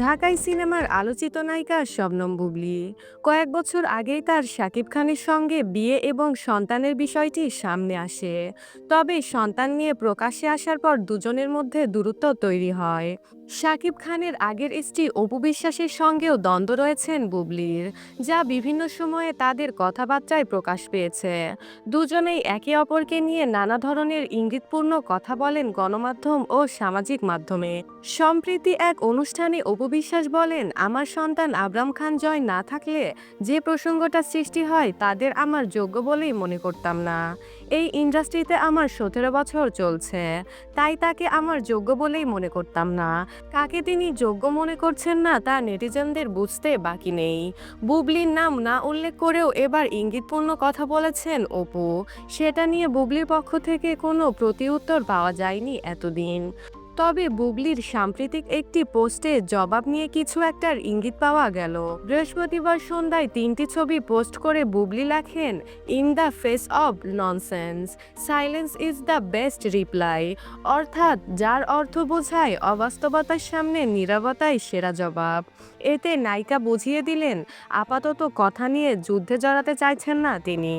ঢাকাই সিনেমার আলোচিত নায়িকা শবনম বুবলি। কয়েক বছর আগেই তার শাকিব খানের সঙ্গে বিয়ে এবং সন্তানের বিষয়টি সামনে আসে। তবে সন্তান নিয়ে প্রকাশ্যে আসার পর দুজনের মধ্যে দূরত্ব তৈরি হয়। শাকিব খানের আগের স্ত্রী অপু বিশ্বাসের সঙ্গেও দ্বন্দ্ব রয়েছেন বুবলির, যা বিভিন্ন সময়ে তাদের কথাবার্তায় প্রকাশ পেয়েছে। দুজনেই একে অপরকে নিয়ে নানা ধরনের ইঙ্গিতপূর্ণ কথা বলেন গণমাধ্যম ও সামাজিক মাধ্যমে। সম্প্রীতি এক অনুষ্ঠানে অপু বিশ্বাস বলেন, আমার সন্তান আবরাম খান জয় না থাকলে যে প্রসঙ্গটা সৃষ্টি হয় তাদের আমার যোগ্য বলেই মনে করতাম না। এই ইন্ডাস্ট্রিতে আমার সতেরো বছর চলছে, তাই তাকে আমার যোগ্য বলেই মনে করতাম না। কাকে তিনি যোগ্য মনে করছেন না তা নেটিজেনদের বুঝতে বাকি নেই। বুবলির নাম না উল্লেখ করেও এবার ইঙ্গিতপূর্ণ কথা বলেছেন অপু। সেটা নিয়ে বুবলির পক্ষ থেকে কোনো প্রতিউত্তর পাওয়া যায়নি এতদিন। তবে বুবলির সাম্প্রতিক একটি পোস্টে জবাব নিয়ে কিছু একটার ইঙ্গিত পাওয়া গেল। বৃহস্পতিবার সন্ধ্যায় তিনটি ছবি পোস্ট করে বুবলি লেখেন, in the face of nonsense, silence is the best reply অর্থাৎ যার অর্থ বোঝায় অবাস্তবতার সামনে নীরবতাই সেরা জবাব। এতে নায়িকা বুঝিয়ে দিলেন, আপাতত কথা নিয়ে যুদ্ধে জড়াতে চাইছেন না তিনি।